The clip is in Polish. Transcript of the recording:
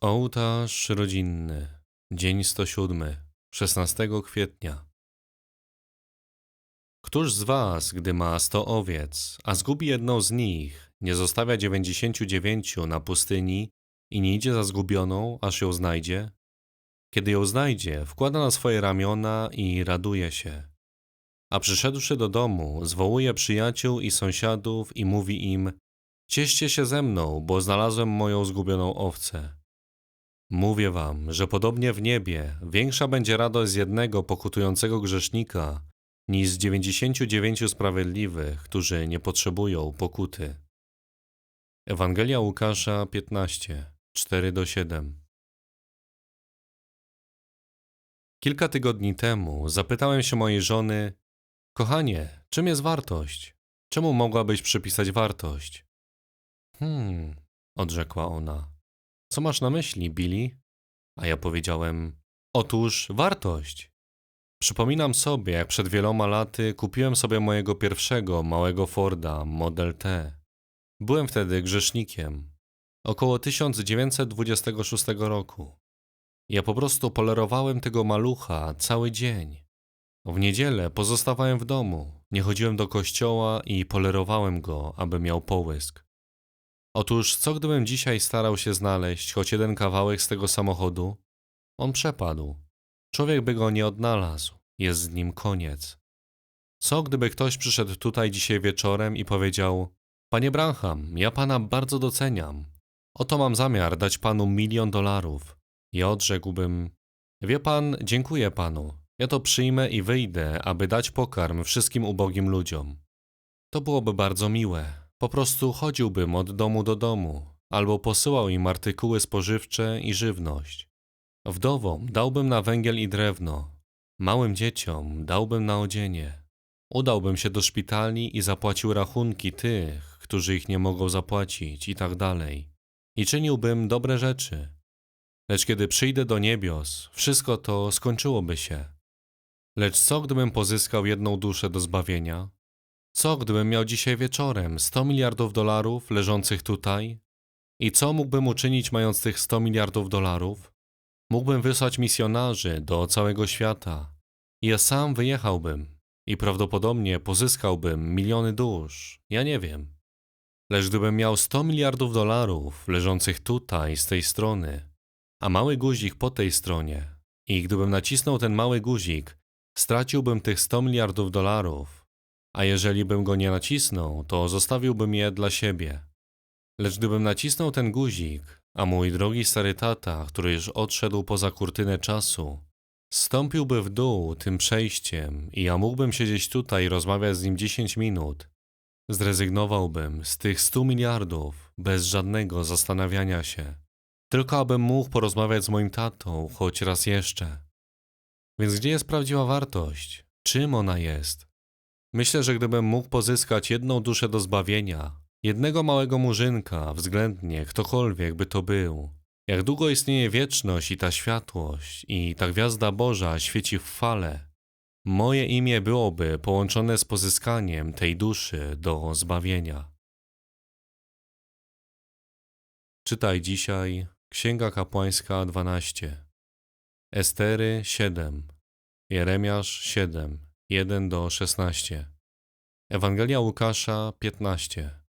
Ołtarz rodzinny, dzień 107, 16 kwietnia. Któż z was, gdy ma sto owiec, a zgubi jedną z nich, nie zostawia dziewięćdziesięciu dziewięciu na pustyni i nie idzie za zgubioną, aż ją znajdzie? Kiedy ją znajdzie, wkłada na swoje ramiona i raduje się. A przyszedłszy do domu, zwołuje przyjaciół i sąsiadów i mówi im: Cieszcie się ze mną, bo znalazłem moją zgubioną owcę. Mówię wam, że podobnie w niebie większa będzie radość z jednego pokutującego grzesznika niż z dziewięćdziesięciu dziewięciu sprawiedliwych, którzy nie potrzebują pokuty. Ewangelia Łukasza 15, 4-7 Kilka tygodni temu zapytałem się mojej żony, kochanie, czym jest wartość? Czemu mogłabyś przypisać wartość? Hmm, odrzekła ona. Co masz na myśli, Billy? A ja powiedziałem: Otóż wartość. Przypominam sobie, jak przed wieloma laty kupiłem sobie mojego pierwszego małego Forda Model T. Byłem wtedy grzesznikiem. Około 1926 roku. Ja po prostu polerowałem tego malucha cały dzień. W niedzielę pozostawałem w domu, nie chodziłem do kościoła i polerowałem go, aby miał połysk. Otóż co gdybym dzisiaj starał się znaleźć choć jeden kawałek z tego samochodu? On przepadł. Człowiek by go nie odnalazł. Jest z nim koniec. Co gdyby ktoś przyszedł tutaj dzisiaj wieczorem i powiedział: Panie Branham, ja pana bardzo doceniam. Oto mam zamiar dać panu milion dolarów. I odrzekłbym: Wie pan, dziękuję panu. Ja to przyjmę i wyjdę, aby dać pokarm wszystkim ubogim ludziom. To byłoby bardzo miłe, po prostu chodziłbym od domu do domu, albo posyłał im artykuły spożywcze i żywność. Wdowom dałbym na węgiel i drewno, małym dzieciom dałbym na odzienie. Udałbym się do szpitali i zapłacił rachunki tych, którzy ich nie mogą zapłacić, i tak dalej. I czyniłbym dobre rzeczy. Lecz kiedy przyjdę do niebios, wszystko to skończyłoby się. Lecz co gdybym pozyskał jedną duszę do zbawienia? Co gdybym miał dzisiaj wieczorem 100 miliardów dolarów leżących tutaj? I co mógłbym uczynić mając tych 100 miliardów dolarów? Mógłbym wysłać misjonarzy do całego świata. Ja sam wyjechałbym i prawdopodobnie pozyskałbym miliony dusz. Ja nie wiem. Lecz gdybym miał 100 miliardów dolarów leżących tutaj, z tej strony, a mały guzik po tej stronie, i gdybym nacisnął ten mały guzik, straciłbym tych 100 miliardów dolarów, a jeżeli bym go nie nacisnął, to zostawiłbym je dla siebie. Lecz gdybym nacisnął ten guzik, a mój drogi stary tata, który już odszedł poza kurtynę czasu, stąpiłby w dół tym przejściem i ja mógłbym siedzieć tutaj i rozmawiać z nim 10 minut, zrezygnowałbym z tych 100 miliardów bez żadnego zastanawiania się, tylko abym mógł porozmawiać z moim tatą choć raz jeszcze. Więc gdzie jest prawdziwa wartość? Czym ona jest? Myślę, że gdybym mógł pozyskać jedną duszę do zbawienia, jednego małego murzynka, względnie ktokolwiek by to był, jak długo istnieje wieczność i ta światłość, i ta gwiazda Boża świeci w fale, moje imię byłoby połączone z pozyskaniem tej duszy do zbawienia. Czytaj dzisiaj Księga Kapłańska 12, Estery 7, Jeremiasz 7, 1 do 16. Ewangelia Łukasza 15.